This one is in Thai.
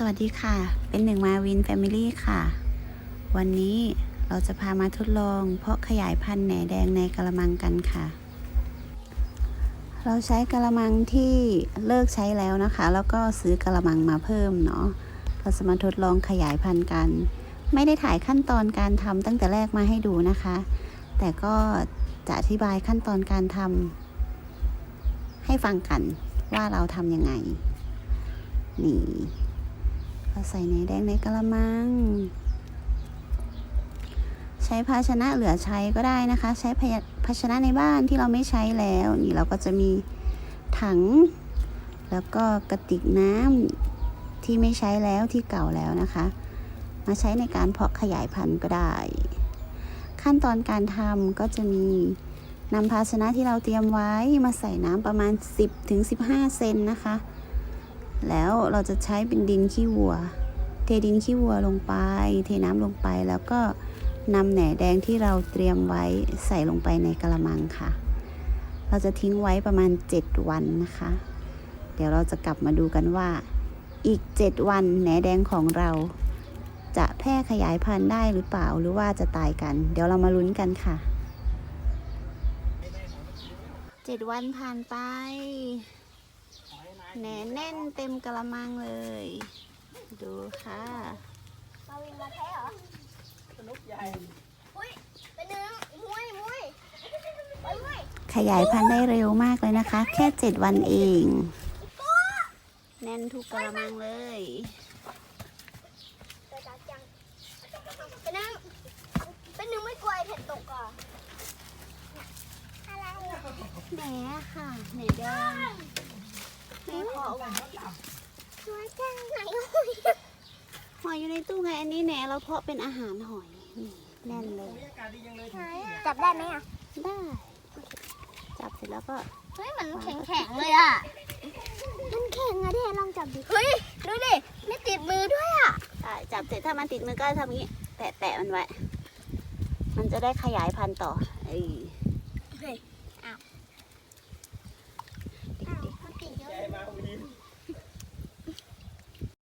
สวัสดีค่ะ เป็นหนึ่งมาวินแฟมิลี่ค่ะ วันนี้เราจะพามาทดลอง เพาะขยายพันธุ์แหนแดงในกระมังกันค่ะ เราใช้กระมังที่เลิกใช้แล้วนะคะ แล้วก็ซื้อกระมังมาเพิ่มเนาะ เราจะมาทดลองขยายพันธุ์กัน ไม่ได้ถ่ายขั้นตอนการทำตั้งแต่แรกมาให้ดูนะคะ แต่ก็จะอธิบายขั้นตอนการทำให้ฟังกันว่าเราทำยังไง นี่ เราใส่เนแดงในกระมัง ใช้ภาชนะเหลือใช้ก็ได้นะคะ ใช้ภาชนะในบ้านที่เราไม่ใช้แล้ว นี่เราก็จะมีถัง แล้วก็กระติกน้ำที่ไม่ใช้แล้วที่เก่าแล้วนะคะ มาใช้ในการเพาะขยายพันธุ์ก็ได้ ขั้นตอนการทำก็จะมีนำภาชนะที่เราเตรียมไว้มาใส่น้ำประมาณ 10-15 เซนนะคะ แล้วเราจะใช้เป็นดินขี้วัว เทดินขี้วัวลงไป เทน้ำลงไปแล้วก็นำแหน่แดงที่เราเตรียมไว้ใส่ลงไปในกระมังค่ะ เราจะทิ้งไว้ประมาณ 7 วันนะคะ เดี๋ยวเราจะกลับมาดูกันว่า อีก 7 วันแหนแดงของเรา จะแพร่ขยายพันธุ์ได้หรือเปล่าหรือว่าจะตายกัน เดี๋ยวเรามาลุ้นกันค่ะ 7 วันผ่านไป แหนแน่นเต็มกระมังเลย ดูค่ะมาวินมาแท้เหรอสนุกใหญ่อุ้ยเป็นเนื้อมุ้ยมุ้ยไปมุ้ยขยายพันธุ์ได้เร็วมากเลยนะคะ แค่7วันเอง แน่นทุกกระมังเลยแต่จัดจังเป็นเนื้อเป็นเนื้อไม่กลัวไอ้เผ็ดตกอะอะไรอะแหนค่ะแหนแดง แม่เพาะไว้สวยจังไหนอุ้ยหอยอยู่ในตู้ไง อันนี้แหนเราเพาะเป็นอาหารหอยนี่แน่นเลยบรรยากาศดีจังเลยไหนอะจับได้ไหมอะ ได้ จับเสร็จแล้วก็เฮ้ยมันแข็งแข็งเลยอะ มันแข็งอะเดี๋ยวลองจับดิ เฮ้ยดูดิ ไม่ติดมือด้วยอะได้จับเสร็จถ้ามันติดมือก็ทำอย่างนี้ แตะแตะมันไว้ มันจะได้ขยายพันธุ์ต่อเอ้ยเฮ้ย